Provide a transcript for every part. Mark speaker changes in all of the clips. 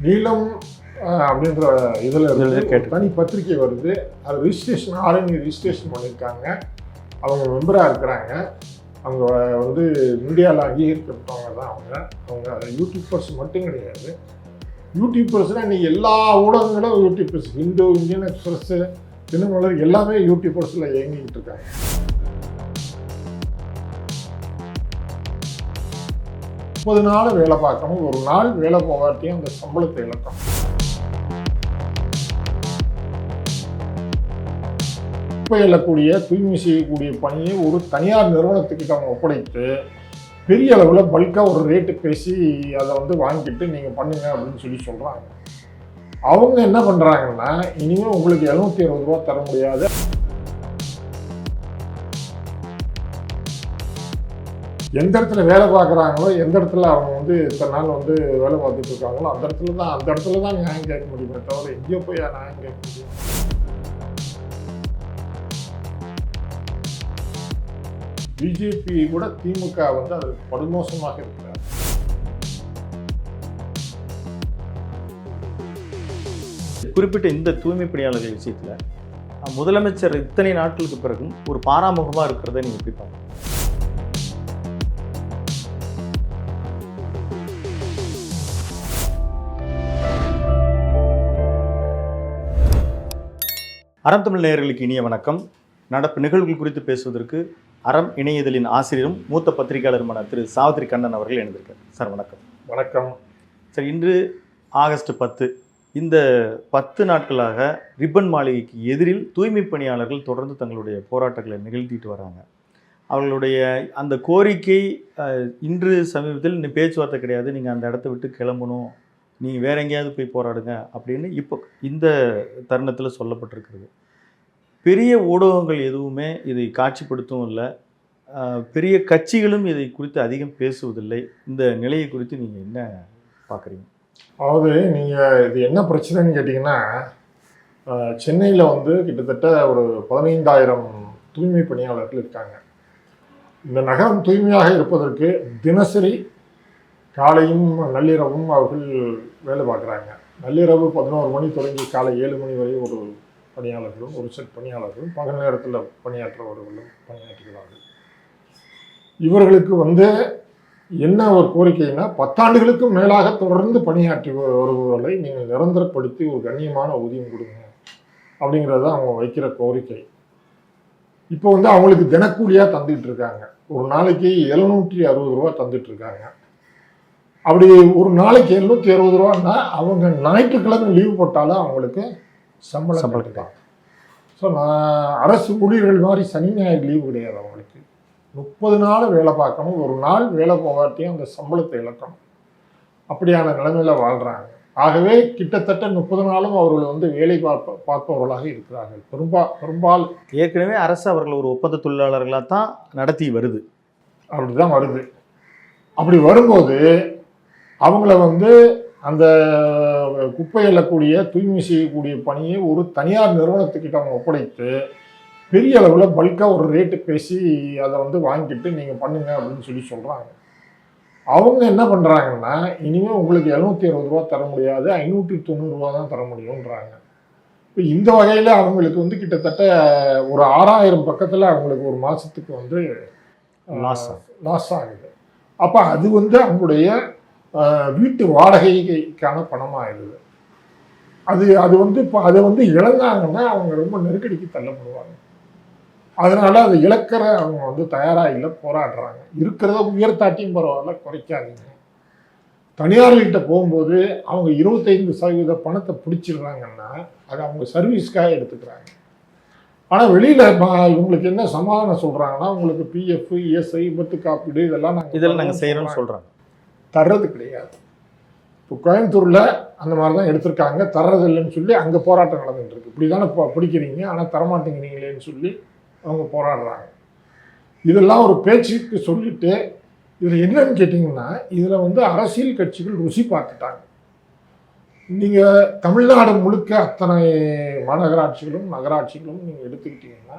Speaker 1: நீளம் அப்படின்ற இதில்
Speaker 2: கேட்டு.
Speaker 1: தனி பத்திரிக்கை வருது. அது ரிஜிஸ்ட்ரேஷன் ஆர்என்இ ரிஜிஸ்ட்ரேஷன் பண்ணியிருக்காங்க. அவங்க மெம்பராக இருக்கிறாங்க. அவங்க வந்து மீடியாவில் அங்கீகரிக்கப்பட்டவங்க தான் அவங்க. அவங்க யூடியூபர்ஸ் மட்டும் கிடையாது. யூடியூபர்ஸ்னால் இன்னைக்கு எல்லா ஊடகங்களும் YouTubers Hindu Indian Express Dinamalar எல்லாமே யூடியூபர்ஸில் இயங்கிக்கிட்டு இருக்காங்க. முப்பது நாள் வேலை பார்க்கணும். ஒரு நாள் வேலை போகாட்டியும் அந்த சம்பளத்தை இழக்கணும். குப்பை எழக்கூடிய தூய்மை செய்யக்கூடிய பணியை ஒரு தனியார் நிறுவனத்துக்கிட்ட அவங்க ஒப்படைத்து பெரிய அளவில் பல்காக ஒரு ரேட்டு பேசி அதை வந்து வாங்கிட்டு நீங்கள் பண்ணுங்க அப்படின்னு சொல்லி சொல்கிறாங்க அவங்க என்ன பண்ணுறாங்கன்னா இனிமேல் உங்களுக்கு எழுநூற்றி அறுபது ரூபா தர முடியாது. எந்த இடத்துல வேலை பார்க்குறாங்களோ எந்த இடத்துல அவங்க வந்து இத்தனை நாள் வந்து வேலை பார்த்துட்டு இருக்காங்களோ அந்த இடத்துல தான் அந்த இடத்துல தான் நியாயம் கேட்க முடியுமே தவிர எங்கேயோ போய் நியாயம் கேட்க முடியும்? பிஜேபி கூட திமுக வந்து அது படுமோசமாக இருக்கிறார்.
Speaker 2: குறிப்பிட்ட இந்த தூய்மை பணியாளர்கள் விஷயத்துல முதலமைச்சர் இத்தனை நாட்களுக்கு பிறகும் ஒரு பாராமுகமா இருக்கிறத நீங்கள் எப்படி பார்க்கணும் அறம் தமிழ் நேயர்களுக்கு இனிய வணக்கம். நடப்பு நிகழ்வுகள் குறித்து பேசுவதற்கு அறம் இணையதளின் ஆசிரியரும் மூத்த பத்திரிகையாளருமான திரு சாவித்ரி கண்ணன் அவர்கள் இணைந்திருக்கார் சார் வணக்கம்.
Speaker 1: வணக்கம்.
Speaker 2: சார் இன்று ஆகஸ்ட் பத்து இந்த பத்து நாட்களாக ரிப்பன் மாளிகைக்கு எதிரில் தூய்மை பணியாளர்கள் தொடர்ந்து தங்களுடைய போராட்டங்களை நிகழ்த்திட்டு வராங்க. அவர்களுடைய அந்த கோரிக்கை இன்று சமீபத்தில் இன்னும் பேச்சுவார்த்தை கிடையாது. நீங்கள் அந்த இடத்த விட்டு கிளம்பணும் நீங்கள் வேற எங்கேயாவது போய் போராடுங்க அப்படின்னு இப்போ இந்த தருணத்தில் சொல்லப்பட்டிருக்கிறது. பெரிய ஊடகங்கள் எதுவுமே இதை காட்சிப்படுத்தவும் இல்லை. பெரிய கட்சிகளும் இதை குறித்து அதிகம் பேசுவதில்லை. இந்த நிலையை குறித்து நீங்கள் என்ன பார்க்குறீங்க?
Speaker 1: அதாவது நீங்கள் இது என்ன பிரச்சனைன்னு கேட்டிங்கன்னா சென்னையில் வந்து கிட்டத்தட்ட ஒரு பதினைந்தாயிரம் தூய்மை பணியாளர்கள் இருக்காங்க. இந்த நகரம் தூய்மையாக இருப்பதற்கு தினசரி காலையும் நள்ளிரவும் அவர்கள் வேலை பார்க்குறாங்க. நள்ளிரவு பதினோரு மணி தொடங்கி காலை ஏழு மணி வரை ஒரு பணியாளர்களும் ஒரு செட் பணியாளர்களும் பகல் நேரத்தில் பணியாற்றுபவர்களும் பணியாற்றுகிறார்கள். இவர்களுக்கு வந்து என்ன ஒரு கோரிக்கைனா பத்தாண்டுகளுக்கும் மேலாக தொடர்ந்து பணியாற்றி வருபவர்களை நீங்கள் நிரந்தரப்படுத்தி ஒரு கண்ணியமான ஊதியம் கொடுங்க அப்படிங்கிறது தான் அவங்க வைக்கிற கோரிக்கை. இப்போ வந்து அவங்களுக்கு தினக்கூலியாக தந்துட்டு இருக்காங்க. ஒரு நாளைக்கு எழுநூற்றி அறுபது ரூபா தந்துட்டு இருக்காங்க. அப்படி ஒரு நாளைக்கு எழுநூற்றி அறுபது ரூபான்னா அவங்க ஞாயிற்றுக்கிழமை லீவு போட்டாலும் அவங்களுக்கு சம்பளம்
Speaker 2: சம்பளம்
Speaker 1: ஸோ நான் அரசு ஊழியர்கள் மாதிரி சனி ஞாயிறு லீவு கிடையாது அவங்களுக்கு. முப்பது நாள் வேலை பார்க்கணும். ஒரு நாள் வேலை போகாட்டியும் அந்த சம்பளத்தை இழக்கணும். அப்படியான நிலைமையில வாழ்கிறாங்க ஆகவே கிட்டத்தட்ட முப்பது நாளும் அவர்கள் வந்து வேலை பார்ப்ப பார்ப்பவர்களாக இருக்கிறார்கள். பெரும்பா பெரும்பால்
Speaker 2: ஏற்கனவே அரசு அவர்கள் ஒரு ஒப்பந்த தொழிலாளர்களாக தான் நடத்தி வருது.
Speaker 1: அப்படிதான் வருது. அப்படி வரும்போது அவங்கள வந்து அந்த குப்பை எழக்கூடிய தூய்மை செய்யக்கூடிய பணியை ஒரு தனியார் நிறுவனத்துக்கிட்ட அவங்க ஒப்படைத்து பெரிய அளவில் பல்காக ஒரு ரேட்டு பேசி அதை வந்து வாங்கிட்டு நீங்கள் பண்ணுங்க அப்படின்னு சொல்லி சொல்கிறாங்க அவங்க என்ன பண்ணுறாங்கன்னா இனிமேல் உங்களுக்கு எழுநூற்றி அறுபது ரூபா தர முடியாது ஐநூற்றி தொண்ணூறுரூவா தான் தர முடியுன்றாங்க இப்போ இந்த வகையில் அவங்களுக்கு வந்து கிட்டத்தட்ட ஒரு ஆறாயிரம் பக்கத்தில் அவங்களுக்கு ஒரு மாதத்துக்கு வந்து
Speaker 2: Loss
Speaker 1: லாஸ் ஆகுது. அப்போ அது வந்து அவங்களுடைய வீட்டு வாடகைக்கான பணமாகிடுது அது அது வந்து இப்போ அதை வந்து இழந்தாங்கன்னா அவங்க ரொம்ப நெருக்கடிக்கு தள்ளப்படுவாங்க. அதனால அதை இழக்கிற அவங்க வந்து தயாராக இல்லை போராடுறாங்க. இருக்கிறத உயர்த்தாட்டியும் பரவாயில்ல குறைக்காதீங்க. தனியார்கிட்ட போகும்போது அவங்க இருபத்தைந்து சதவீத பணத்தை பிடிச்சிடுறாங்கன்னா அது அவங்க சர்வீஸ்க்காக எடுத்துக்கிறாங்க. ஆனால் வெளியில் இவங்களுக்கு என்ன சமாதானம் சொல்கிறாங்கன்னா உங்களுக்கு பிஎஃப் இஎஸ்ஐ விபத்து காப்பீடு இதெல்லாம் நாங்கள்
Speaker 2: இதெல்லாம் நாங்கள் செய்கிறோம்னு சொல்கிறாங்க
Speaker 1: தர்றது கிடையாது. இப்போ கோயம்புத்தூரில் அந்த மாதிரி தான் எடுத்திருக்காங்க. தர்றது இல்லைன்னு சொல்லி அங்கே போராட்டம் நடந்துட்டு இப்படி தானே இப்போ பிடிக்கிறீங்க. ஆனால் தரமாட்டேங்கிறீங்களேன்னு சொல்லி அவங்க போராடுறாங்க. இதெல்லாம் ஒரு பேச்சுக்கு சொல்லிட்டு இதில் என்னன்னு கேட்டிங்கன்னா இதில் வந்து அரசியல் கட்சிகள் ருசி பார்த்துட்டாங்க. நீங்கள் தமிழ்நாடு முழுக்க அத்தனை மாநகராட்சிகளும் நகராட்சிகளும் நீங்கள் எடுத்துக்கிட்டிங்கன்னா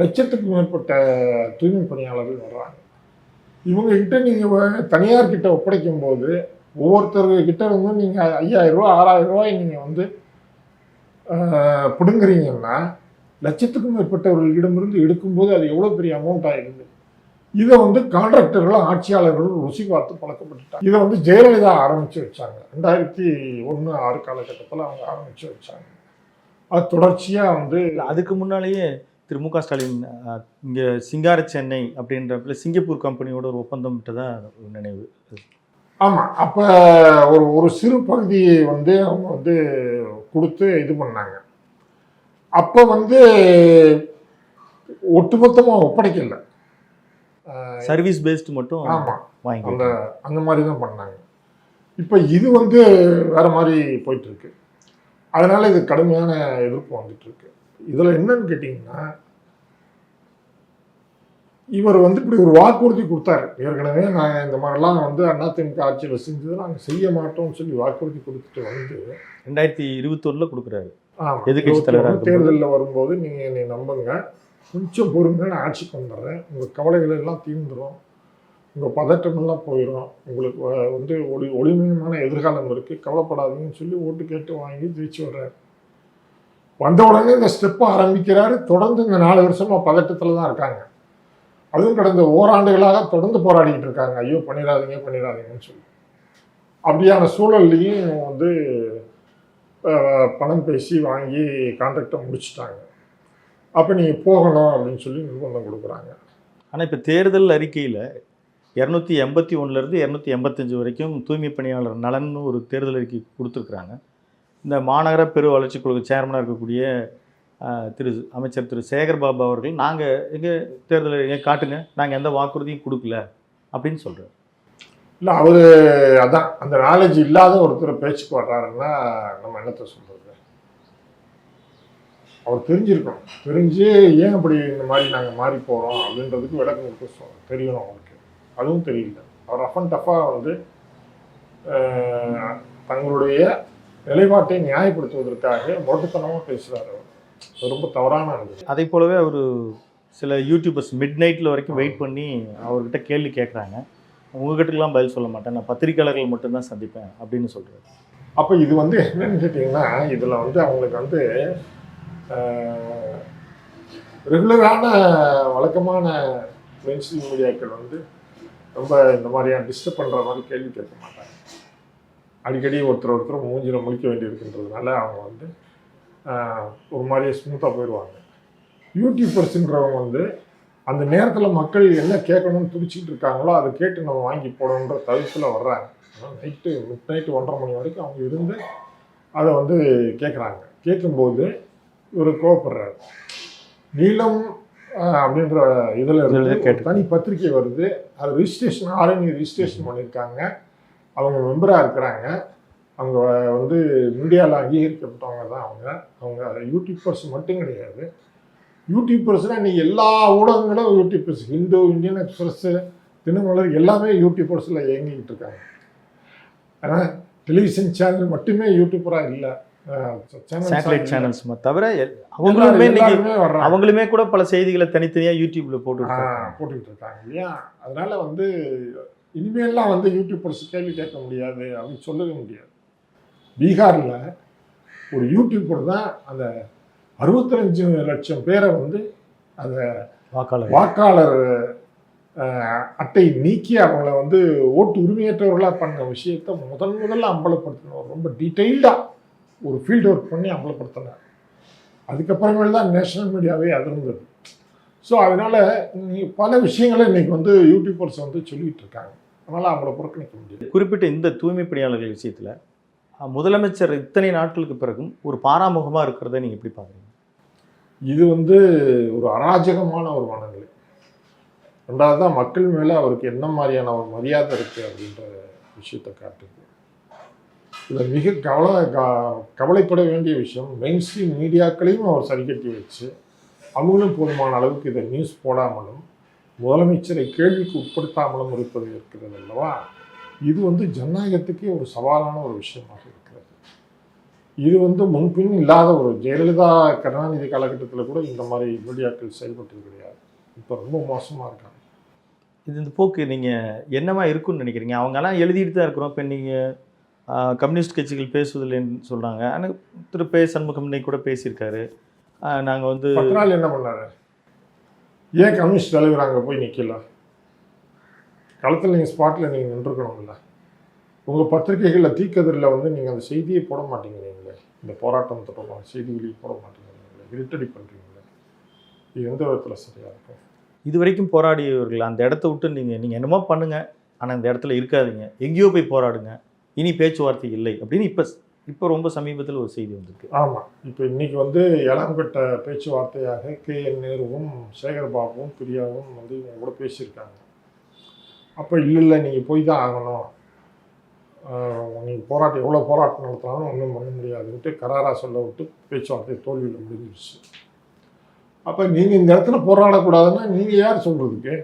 Speaker 1: லட்சத்துக்கு மேற்பட்ட தூய்மை பணியாளர்கள் வர்றாங்க. இவங்ககிட்ட நீங்கள் தனியார்கிட்ட ஒப்படைக்கும் போது ஒவ்வொருத்தர்கிட்ட இருந்து நீங்கள் ஐயாயிரம் ரூபா ஆறாயிரம் ரூபாய் நீங்கள் வந்து பிடுங்குறீங்கன்னா லட்சத்துக்கும் மேற்பட்டவர்களிடமிருந்து எடுக்கும்போது அது எவ்வளோ பெரிய அமௌண்ட் ஆகிடுது இதை வந்து கான்ட்ராக்டர்களும் ஆட்சியாளர்களும் ருசி பார்த்து பழக்கப்பட்டுட்டாங்க. இதை வந்து ஜெயலலிதா ஆரம்பித்து வச்சாங்க. ரெண்டாயிரத்தி ஒன்று ஆறு காலகட்டத்தில் அவங்க ஆரம்பித்து வச்சாங்க. அது தொடர்ச்சியாக வந்து
Speaker 2: அதுக்கு முன்னாலேயே திரு மு க ஸ்டாலின் இங்க சிங்கார சென்னை அப்படின்றப்பல சிங்கப்பூர் கம்பெனியோட ஒரு ஒப்பந்தம் விட்டதா ஒரு நினைவு?
Speaker 1: ஆமாம் அப்போ ஒரு ஒரு சிறு பகுதியை வந்து அவங்க வந்து கொடுத்து இது பண்ணாங்க. அப்போ வந்து ஒட்டுமொத்தமாக ஒப்படைக்கல.
Speaker 2: சர்வீஸ் பேஸ்டு மட்டும்
Speaker 1: ஆமாம் அந்த அந்த மாதிரி தான் பண்ணாங்க. இப்போ இது வந்து வேற மாதிரி போயிட்டு இருக்கு. அதனால இது கடுமையான எதிர்ப்பு வந்துட்டு இருக்கு. இதில் என்னன்னு கேட்டிங்கன்னா இவர் வந்து இப்படி ஒரு வாக்குறுதி கொடுத்தாரு. ஏற்கனவே நாங்கள் இந்த மாதிரிலாம் வந்து அதிமுக ஆட்சியில் செஞ்சது நாங்கள் செய்ய மாட்டோம்னு சொல்லி வாக்குறுதி கொடுத்துட்டு வந்து
Speaker 2: ரெண்டாயிரத்தி இருபத்தொன்னுல கொடுக்குறாரு.
Speaker 1: ஆமாம்
Speaker 2: எதிர்க்கட்சி தலைவரா.
Speaker 1: தேர்தலில் வரும்போது நீங்கள் என்னை நம்புங்க. கொஞ்சம் பொறுங்க நான் ஆட்சிக்கு வந்துடுறேன் உங்கள் கவலைகள் எல்லாம் தீர்ந்துடும் உங்கள் பதட்டமெல்லாம் போயிடும் உங்களுக்கு வந்து ஒளி ஒளிமயமான எதிர்காலம் இருக்குது கவலைப்படாதீங்கன்னு சொல்லி ஓட்டு கேட்டு வாங்கி ஜெயிச்சு வர்றாரு வந்த உடனே இந்த ஸ்டெப்பை ஆரம்பிக்கிறாரு. தொடர்ந்து இந்த நாலு வருஷமாக பதட்டத்தில் தான் இருக்காங்க. அதுவும் கடந்த ஓராண்டுகளாக தொடர்ந்து போராடிக்கிட்டு இருக்காங்க. ஐயோ பண்ணிடாதீங்க பண்ணிடாதீங்கன்னு சொல்லி. அப்படியான சூழல்லையும் வந்து பணம் பேசி வாங்கி கான்ட்ராக்டை முடிச்சிட்டாங்க. அப்போ நீங்கள் போகணும் அப்படின்னு சொல்லி நிர்பந்தம் கொடுக்குறாங்க.
Speaker 2: ஆனால் இப்போ தேர்தல் அறிக்கையில் இரநூத்தி எண்பத்தி ஒன்றுலேருந்து இரநூத்தி எண்பத்தஞ்சு வரைக்கும் தூய்மை பணியாளர் நலன்னு ஒரு தேர்தல் அறிக்கை கொடுத்துருக்குறாங்க. இந்த மாநகர பெரு வளர்ச்சி குழு சேர்மனாக இருக்கக்கூடிய திரு அமைச்சர் திரு சேகர்பாபு அவர்கள் நாங்கள் எங்கள் தேர்தல் அறிக்கை காட்டுங்க. நாங்கள் எந்த வாக்குறுதியும் கொடுக்கல. அப்படின்னு சொல்கிறார்
Speaker 1: இல்லை அவர் அதான் அந்த நாலேஜ் இல்லாத ஒருத்தர் பேச்சுக்கு வர்றாருன்னா நம்ம என்னத்தை சொல்கிறது அவர் தெரிஞ்சிருக்கணும். தெரிஞ்சு ஏன் அப்படி இந்த மாதிரி நாங்கள் மாறி போகிறோம் அப்படின்றதுக்கு விளக்கம் கொடுக்க சொ- தெரியணும் அவருக்கு. அதுவும் தெரியல. அவர் ரஃப் அண்ட் டஃப்பாக வந்து தங்களுடைய நிலைப்பாட்டை நியாயப்படுத்துவதற்காக மொட்டத்தனமாக பேசுகிறார் அவர். ரொம்ப தவறான
Speaker 2: அதே போலவே அவர் சில யூடியூபர்ஸ் மிட் நைட்டில் வரைக்கும் வெயிட் பண்ணி அவர்கிட்ட கேள்வி கேட்குறாங்க உங்ககிட்டலாம் பதில் சொல்ல மாட்டேன். நான் பத்திரிக்கையாளர்கள் மட்டும்தான் சந்திப்பேன் அப்படின்னு சொல்கிறார்
Speaker 1: அப்போ இது வந்து என்னன்னு கேட்டிங்கன்னா இதில் வந்து அவங்களுக்கு வந்து ரெகுலரான வழக்கமான மெயின் மீடியாக்கள் வந்து ரொம்ப இந்த மாதிரியான டிஸ்டர்ப் பண்ணுற மாதிரி கேள்வி கேட்க மாட்டாங்க. அடிக்கடி ஒருத்தர் ஒருத்தர் மூஞ்சில முழிக்க வேண்டியிருக்குன்றதுனால அவங்க வந்து ஒரு மாதிரியே ஸ்மூத்தாக போயிடுவாங்க. யூடியூபர்ஸுன்றவங்க வந்து அந்த நேரத்தில் மக்கள் என்ன கேட்கணும்னு துடிச்சிட்டு இருக்காங்களோ அதை கேட்டு நம்ம வாங்கி போடணுன்ற தவிப்பில் வர்றாங்க. நைட்டு மிட் நைட்டு ஒன்றரை மணி வரைக்கும் அவங்க இருந்து அதை வந்து கேட்குறாங்க. கேட்கும்போது இவர் கோவப்படுறாரு. நீளம் அப்படின்ற இதில் இருந்து தனி பத்திரிக்கை வருது. அது ரிஜிஸ்ட்ரேஷன் ஆர்என்இ ரிஜிஸ்ட்ரேஷன் பண்ணியிருக்காங்க. அவங்க மெம்பராக இருக்கிறாங்க. அவங்க வந்து இந்தியாவில் அங்கீகரிக்கப்பட்டவங்க தான் அவங்க. அவங்க யூடியூபர்ஸ் மட்டும் கிடையாது. யூடியூபர்ஸ்னால் நீ எல்லா ஊடகங்களும் YouTubers Hindu Indian Express Dinamalar எல்லாமே யூடியூபர்ஸில் இயங்கிக்கிட்டு இருக்காங்க. ஆனால் டெலிவிஷன் சேனல் மட்டுமே யூடியூபராக இல்லை.
Speaker 2: சேட்டலைட் சேனல்ஸ் தவிர அவங்களுமே அவங்களுமே கூட பல செய்திகளை தனித்தனியாக யூடியூப்ல போட்டு
Speaker 1: போட்டுக்கிட்டு இருக்காங்க. இல்லையா அதனால வந்து இனிமேல்லாம் வந்து யூடியூபர்ஸ் கேள்வி கேட்க முடியாது அப்படின்னு சொல்லவே முடியாது. பீகாரில் ஒரு யூடியூபர் தான் அந்த அறுபத்தஞ்சு லட்சம் பேரை வந்து அந்த
Speaker 2: வாக்காளர்.
Speaker 1: வாக்காளர் அட்டை நீக்கி அவங்கள வந்து ஓட்டு உரிமையற்றவர்களாக பண்ண விஷயத்த முதன் முதல்ல அம்பலப்படுத்தினவர். ரொம்ப டீட்டெயில்டாக ஒரு ஃபீல்டு ஒர்க் பண்ணி அம்பலப்படுத்தினார். அதுக்கப்புறமேல் தான் நேஷனல் மீடியாவே அதிர்ந்தது. ஸோ அதனால் பல விஷயங்களை இன்னைக்கு வந்து யூடியூபர்ஸ் வந்து சொல்லிட்டு இருக்காங்க. அதனால் அவங்கள புறக்கணிக்க முடியாது
Speaker 2: குறிப்பிட்ட இந்த தூய்மை பணியாளர்கள் விஷயத்துல முதலமைச்சர் இத்தனை நாட்களுக்கு பிறகும் ஒரு பாராமுகமா இருக்கிறத நீங்க எப்படி பாக்குறீங்க
Speaker 1: இது வந்து ஒரு அராஜகமான ஒரு மனநிலை. ரெண்டாவது தான் மக்கள் மேலே அவருக்கு என்ன மாதிரியான ஒரு மரியாதை இருக்குது அப்படின்ற விஷயத்தை காட்டுது. இதில் மிக கவலை க- கவலைப்பட வேண்டிய விஷயம் மெயின் ஸ்ட்ரீம் மீடியாக்களையும் அவர் சரி கட்டி வச்சு அவங்களும் போதுமான அளவுக்கு இதை நியூஸ் போடாமலும் முதலமைச்சரை கேள்விக்கு உட்படுத்தாமலும் இருப்பது இருக்கிறது அல்லவா? இது வந்து ஜனநாயகத்துக்கே ஒரு சவாலான ஒரு விஷயமாக இருக்கிறது. இது வந்து முன்பின் இல்லாத ஒரு ஜெயலலிதா கருணாநிதி காலகட்டத்தில் கூட இந்த மாதிரி மீடியாக்கள் செயல்பட்டது கிடையாது. இப்போ ரொம்ப மோசமாக இருக்காங்க.
Speaker 2: இது இந்த போக்கு நீங்கள் என்னவா இருக்குன்னு நினைக்கிறீங்க? அவங்கெல்லாம் எழுதிட்டு தான் இருக்கிறோம். இப்போ நீங்கள் கம்யூனிஸ்ட் கட்சிகள் பேசுவதில்லைன்னு சொல்கிறாங்க ஆனால் திரு பே சண்முகம் கூட பேசியிருக்காரு. நாங்கள் வந்து
Speaker 1: என்ன பண்ணாரு? ஏன் கம்யூனிஸ்ட் தலைவர் அங்கே போய் நிற்கல களத்தில் நீங்கள் ஸ்பாட்டில் நீங்கள் நின்றுக்கணும்ல. உங்கள் பத்திரிகைகளில் தீக்கதிரில் வந்து நீங்கள் அந்த செய்தியை போட மாட்டேங்கிறீங்களே இந்த போராட்டம் தொடர்பான செய்திகளையும் போட மாட்டேங்கிறீங்களே இருட்டடி பண்ணுறீங்களே இது எந்த விதத்தில் சரியாக இருக்கும்?
Speaker 2: இது வரைக்கும் போராடியவர்கள் அந்த இடத்த விட்டு நீங்கள் நீங்கள் என்னமோ பண்ணுங்கள் ஆனால் இந்த இடத்துல இருக்காதீங்க. எங்கேயோ போய் போராடுங்க. இனி பேச்சுவார்த்தை இல்லை அப்படின்னு இப்போ இப்போ ரொம்ப சமீபத்தில் ஒரு செய்தி வந்திருக்கு.
Speaker 1: ஆமாம் இப்போ இன்னைக்கு வந்து ஏழாம் கட்ட பேச்சுவார்த்தையாக கே என் நேருவும் சேகர்பாபுவும் பிரியாவும் வந்து இவங்க கூட பேசியிருக்காங்க. அப்போ இல்லை இல்லை நீங்கள் போய் தான் ஆகணும். நீங்கள் போராட்டம் எவ்வளோ போராட்டம் நடத்தினாலும் ஒன்றும் பண்ண முடியாதுன்ட்டு கராரா சொல்ல விட்டு பேச்சுவார்த்தை தோல்வியில் முடிஞ்சிருச்சு. அப்போ நீங்கள் இந்த இடத்துல போராடக்கூடாதுன்னா நீங்கள் யார் சொல்கிறதுக்கு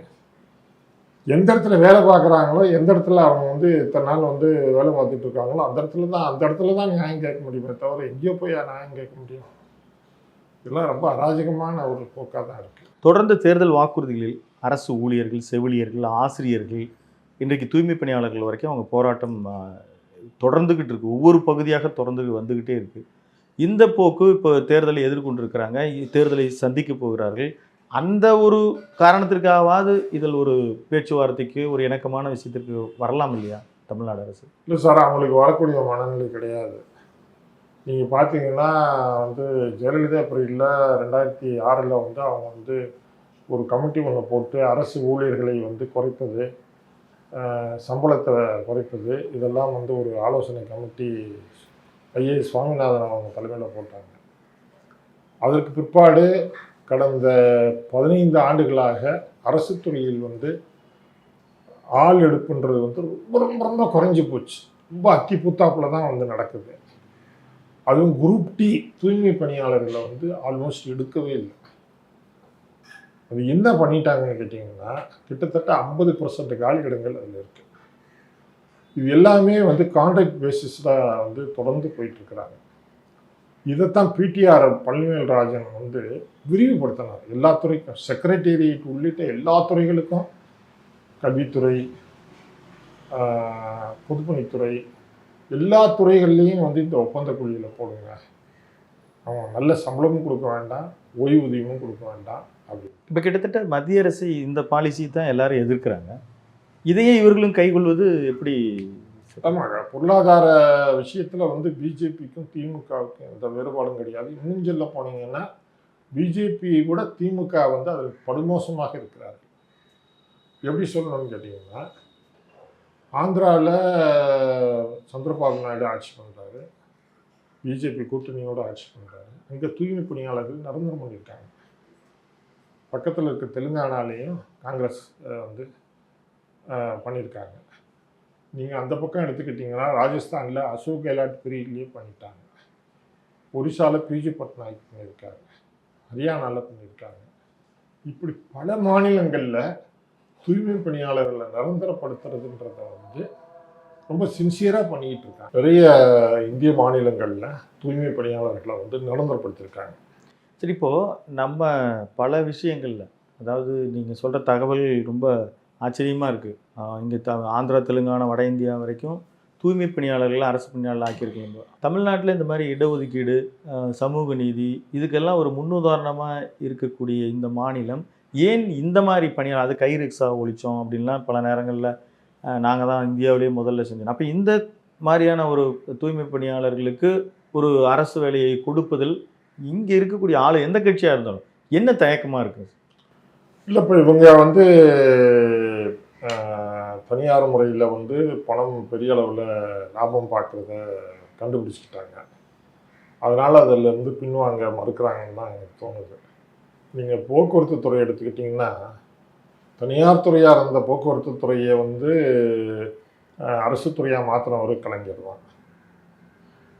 Speaker 1: எந்த இடத்துல வேலை பார்க்குறாங்களோ எந்த இடத்துல அவங்க வந்து இத்தனை நாள் வந்து வேலை பார்த்துட்டு இருக்காங்களோ அந்த இடத்துல தான் அந்த இடத்துல தான் நியாயம் கேட்க முடியுமே தவிர எங்கேயோ போய் நியாயம் கேட்க முடியும்? இதெல்லாம் ரொம்ப அராஜகமான ஒரு போக்காக தான் இருக்குது
Speaker 2: தொடர்ந்து தேர்தல் வாக்குறுதிகளில் அரசு ஊழியர்கள் செவிலியர்கள் ஆசிரியர்கள் இன்றைக்கு தூய்மை பணியாளர்கள் வரைக்கும் அவங்க போராட்டம் தொடர்ந்துக்கிட்டு இருக்குது ஒவ்வொரு பகுதியாக தொடர்ந்து வந்துக்கிட்டே இருக்குது இந்த போக்கு இப்போ தேர்தலை எதிர்கொண்டிருக்கிறாங்க. தேர்தலை சந்திக்க போகிறார்கள். அந்த ஒரு காரணத்திற்காவது இதில் ஒரு பேச்சுவார்த்தைக்கு ஒரு இணக்கமான விஷயத்திற்கு வரலாம் இல்லையா தமிழ்நாடு அரசு?
Speaker 1: இல்லை சார் அவங்களுக்கு வரக்கூடிய மனநிலை கிடையாது. நீங்கள் பார்த்தீங்கன்னா வந்து ஜெயலலிதா பிரிவில் ரெண்டாயிரத்தி ஆறில் வந்து அவங்க வந்து ஒரு கமிட்டி ஒன்று போட்டு அரசு ஊழியர்களை வந்து குறைப்பது சம்பளத்தை குறைப்பது இதெல்லாம் வந்து ஒரு ஆலோசனை கமிட்டி ஐஏஎஸ் சுவாமிநாதன் அவங்க தலைமையில் போட்டாங்க. அதற்கு பிற்பாடு கடந்த பதினைந்து ஆண்டுகளாக அரசு துறையில் வந்து ஆள் எடுப்புன்றது வந்து ரொம்ப ரொம்ப ரொம்ப குறைஞ்சி போச்சு. ரொம்ப அத்தி புத்தாப்புல தான் வந்து நடக்குது. அதுவும் குரூப் டி தூய்மை பணியாளர்களை வந்து ஆல்மோஸ்ட் எடுக்கவே இல்லை. அது என்ன பண்ணிட்டாங்கன்னு கேட்டிங்கன்னா கிட்டத்தட்ட ஐம்பது பர்சன்ட் காலியிடங்கள் அதில் இருக்குது இது எல்லாமே வந்து கான்ட்ராக்ட் பேசிஸில் வந்து தொடர்ந்து போயிட்டுருக்கிறாங்க இதைத்தான் பிடிஆர் பழனிவேல் ராஜன் வந்து விரிவுபடுத்தினார். எல்லா துறைக்கும் செக்ரட்டேரியட் உள்ளிட்ட எல்லா துறைகளுக்கும் கல்வித்துறை பொதுப்பணித்துறை எல்லா துறைகள்லேயும் வந்து இந்த ஒப்பந்த குழியில் போடுங்க. அவன் நல்ல சம்பளமும் கொடுக்க வேண்டாம் ஓய்வூதியமும் கொடுக்க வேண்டாம் அப்படி.
Speaker 2: இப்போ கிட்டத்தட்ட மத்திய அரசு இந்த பாலிசி தான் எல்லாரும் எதிர்க்கிறாங்க. இதையே இவர்களும் கைகொள்வது எப்படி
Speaker 1: ஆமாங்க. பொருளாதார விஷயத்தில் வந்து பிஜேபிக்கும் திமுகவுக்கும் எந்த வேறுபாடும் கிடையாது. இன்னும் சொல்ல போனீங்கன்னா பிஜேபியை கூட திமுக வந்து அதில் படுமோசமாக இருக்கிறார்கள் எப்படி சொல்லணும்னு கேட்டிங்கன்னா ஆந்திராவில் சந்திரபாபு நாயுடு ஆட்சி பண்ணுறாரு பிஜேபி கூட்டணியோடு ஆட்சி பண்ணுறாரு அங்கே தூய்மை பணியாளர்கள் நடந்திரமும் இருக்காங்க பக்கத்தில் இருக்க தெலுங்கானாலேயும் காங்கிரஸ் வந்து பண்ணியிருக்காங்க. நீங்கள் அந்த பக்கம் எடுத்துக்கிட்டிங்கன்னா ராஜஸ்தானில் அசோக் கெலாட் பீரியட்லேயே பண்ணிட்டாங்க. ஒரிசாவில் பிஜி பட்நாயக் பண்ணியிருக்காங்க ஹரியானாவில் பண்ணியிருக்காங்க. இப்படி பல மாநிலங்களில் தூய்மை பணியாளர்களை நிரந்தரப்படுத்துறதுன்றத வந்து ரொம்ப சின்சியராக பண்ணிக்கிட்டு இருக்காங்க. நிறைய இந்திய மாநிலங்களில் தூய்மை பணியாளர்களை வந்து நிரந்தரப்படுத்தியிருக்காங்க.
Speaker 2: சரி இப்போது நம்ம பல விஷயங்களில் அதாவது நீங்கள் சொல்கிற தகவல் ரொம்ப ஆச்சரியமாக இருக்குது இங்கே த ஆந்திரா தெலுங்கானா வட இந்தியா வரைக்கும் தூய்மை பணியாளர்கள் அரசு பணியாளர்கள் ஆக்கியிருக்கீங்க தமிழ்நாட்டில் இந்த மாதிரி இடஒதுக்கீடு சமூக நீதி இதுக்கெல்லாம் ஒரு முன்னுதாரணமாக இருக்கக்கூடிய இந்த மாநிலம் ஏன் இந்த மாதிரி பணியாளர் அது கை ரிக்ஷா ஒழித்தோம் அப்படின்லாம் பல நேரங்களில் நாங்கள் தான் இந்தியாவிலேயே முதல்ல செஞ்சோம். அப்போ இந்த மாதிரியான ஒரு தூய்மை பணியாளர்களுக்கு ஒரு அரசு வேலையை கொடுப்பதில் இங்கே இருக்கக்கூடிய ஆள் எந்த கட்சியாக இருந்தாலும் என்ன தயக்கமாக இருக்குது
Speaker 1: இல்லை இப்போ இவங்க வந்து தனியார் முறையில் வந்து பணம் பெரிய அளவில் லாபம் பார்க்குறத கண்டுபிடிச்சிக்கிட்டாங்க அதனால் அதிலேருந்து பின்வாங்க மறுக்கிறாங்கன்னு தான் எனக்கு தோணுது. நீங்கள் போக்குவரத்து துறை எடுத்துக்கிட்டிங்கன்னா தனியார் துறையாக இருந்த போக்குவரத்து துறையை வந்து அரசு துறையாக மாற்றினவர் கலைஞர் தான்.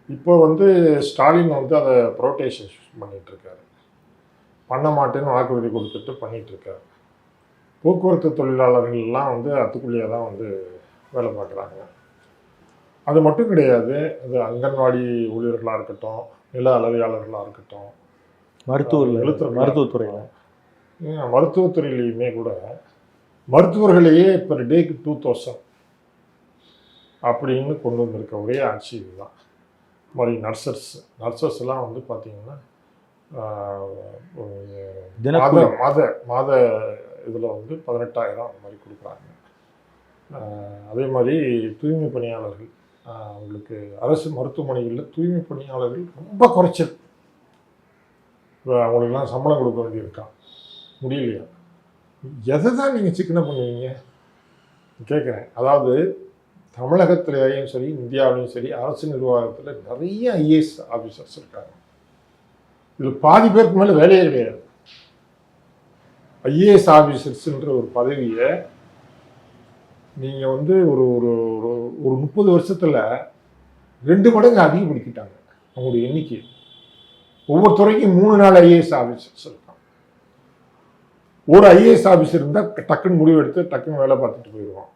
Speaker 1: இப்போ வந்து ஸ்டாலின் வந்து அதை ப்ரோட்டேஷன் பண்ணிகிட்ருக்காரு பண்ண மாட்டேன்னு வாக்குறுதி கொடுத்துட்டு பண்ணிகிட்ருக்காரு போக்குவரத்து தொழிலாளர்கள்லாம் வந்து அத்துக்குள்ளேயே தான் வந்து வேலை பார்க்குறாங்க. அது மட்டும் கிடையாது அது அங்கன்வாடி ஊழியர்களாக இருக்கட்டும் நில அளவையாளர்களாக இருக்கட்டும்.
Speaker 2: மருத்துவர்கள்
Speaker 1: எழுத்தர்களா
Speaker 2: மருத்துவத்துறையில்.
Speaker 1: மருத்துவத்துறையிலையுமே கூட மருத்துவர்களையே பெர் டேக்கு டூ தௌசண்ட் அப்படின்னு கொண்டு வந்திருக்க ஒரே ஆட்சி இதுதான். இது மாதிரி நர்சஸ் நர்சஸ் எல்லாம் வந்து பார்த்தீங்கன்னா மாத மாத மாத இதில் வந்து பதினெட்டாயிரம் அந்த மாதிரி கொடுக்குறாங்க. அதே மாதிரி தூய்மை பணியாளர்கள் அவங்களுக்கு அரசு மருத்துவமனைகளில் தூய்மை பணியாளர்கள் ரொம்ப குறைச்சல். இப்போ அவங்களுக்குலாம் சம்பளம் கொடுக்க வேண்டியிருக்கான் முடியலையா? எதை தான் நீங்கள் சிக்கனம் பண்ணுவீங்க? கேட்குறேன். அதாவது தமிழகத்திலேயும் சரி இந்தியாவிலையும் சரி அரசு நிர்வாகத்தில் நிறைய ஐஏஎஸ் ஆஃபீஸர்ஸ் இருக்காங்க. இதில் பாதி பேருக்கு மேலே வேலையே கிடையாது. ஐஏஎஸ் ஆஃபீஸர்ஸ்ன்ற ஒரு பதவியை நீங்கள் வந்து ஒரு ஒரு ஒரு- ஒரு முப்பது வருஷத்தில் ரெண்டு மடங்கு அதிகப்படுத்திட்டாங்க அவங்களுடைய எண்ணிக்கை. ஒவ்வொரு துறைக்கும் மூணு நாள் ஐஏஎஸ் ஆஃபீஸர்ஸ் இருக்காங்க. ஒரு ஐஏஎஸ் ஆஃபீஸர் இருந்தால் டக்குன்னு முடிவு எடுத்து டக்குன்னு வேலை பார்த்துட்டு போயிடுவோம்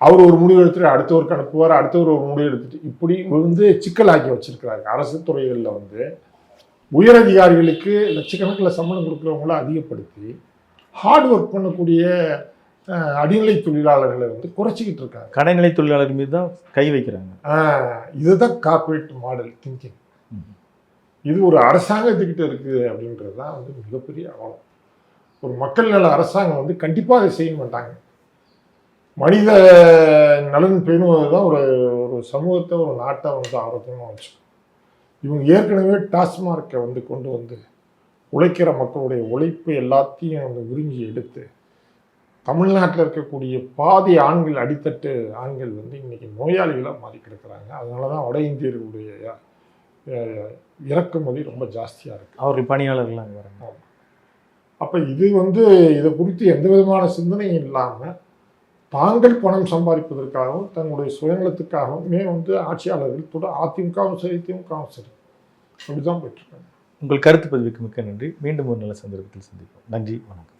Speaker 1: அவர் ஒரு முடிவு எடுத்துட்டு அடுத்தவருக்கு அனுப்புவார் அடுத்தவர் ஒரு முடிவு எடுத்துட்டு இப்படி வந்து சிக்கலாக்கி வச்சிருக்கிறாங்க அரசு துறைகளில் வந்து உயர் அதிகாரிகளுக்கு லட்சக்கணக்கில் சம்பளம் கொடுக்குறவங்கள அதிகப்படுத்தி ஹார்ட் ஒர்க் பண்ணக்கூடிய அடிநிலை தொழிலாளர்களை வந்து குறைச்சிக்கிட்டு இருக்காங்க.
Speaker 2: கடைநிலை தொழிலாளர் மீது தான் கை வைக்கிறாங்க.
Speaker 1: இதுதான் கார்ப்பரேட் மாடல் திங்கிங். இது ஒரு அரசாங்கத்துக்கிட்ட இருக்குது அப்படின்றது தான் வந்து மிகப்பெரிய அவலம் ஒரு மக்கள் நல அரசாங்கம் வந்து கண்டிப்பாக அதை செய்ய மாட்டாங்க. மனித நலன் பேணுவது தான் ஒரு ஒரு சமூகத்தை ஒரு நாட்டை வந்து ஆரோக்கியமாக வச்சுக்கும். இவங்க ஏற்கனவே டாஸ்மார்க்கை வந்து கொண்டு வந்து உழைக்கிற மக்களுடைய உழைப்பு எல்லாத்தையும் வந்து உறிஞ்சி எடுத்து தமிழ்நாட்டில் இருக்கக்கூடிய பாதி ஆண்கள் அடித்தட்டு ஆண்கள் வந்து இன்னைக்கு நோயாளிகளாக மாறி கிடக்குறாங்க. அதனால தான் வட இந்தியர்களுடைய இறக்குமதி ரொம்ப ஜாஸ்தியாக இருக்குது
Speaker 2: அவர்கள் பணியாளர்கள் அங்கே வராங்க.
Speaker 1: அப்போ இது வந்து இதை குறித்து எந்த விதமான சிந்தனையும் இல்லாமல் தாங்கள் பணம் சம்பாதிப்பதற்காகவும் தங்களுடைய சுயநலத்துக்காகவுமே வந்து ஆட்சியாளர்கள் கூட அதிமுகவும் சரி திமுகவும் சரி. அப்படிதான் போயிட்டு இருக்காங்க.
Speaker 2: உங்கள் கருத்து பதிவுக்கு மிக்க நன்றி. மீண்டும் ஒரு நல்ல சந்தர்ப்பத்தில் சந்திப்போம். நன்றி வணக்கம்.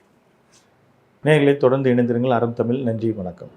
Speaker 2: நேர்களை தொடர்ந்து இணைந்திருங்கள். அறம் தமிழ். நன்றி வணக்கம்.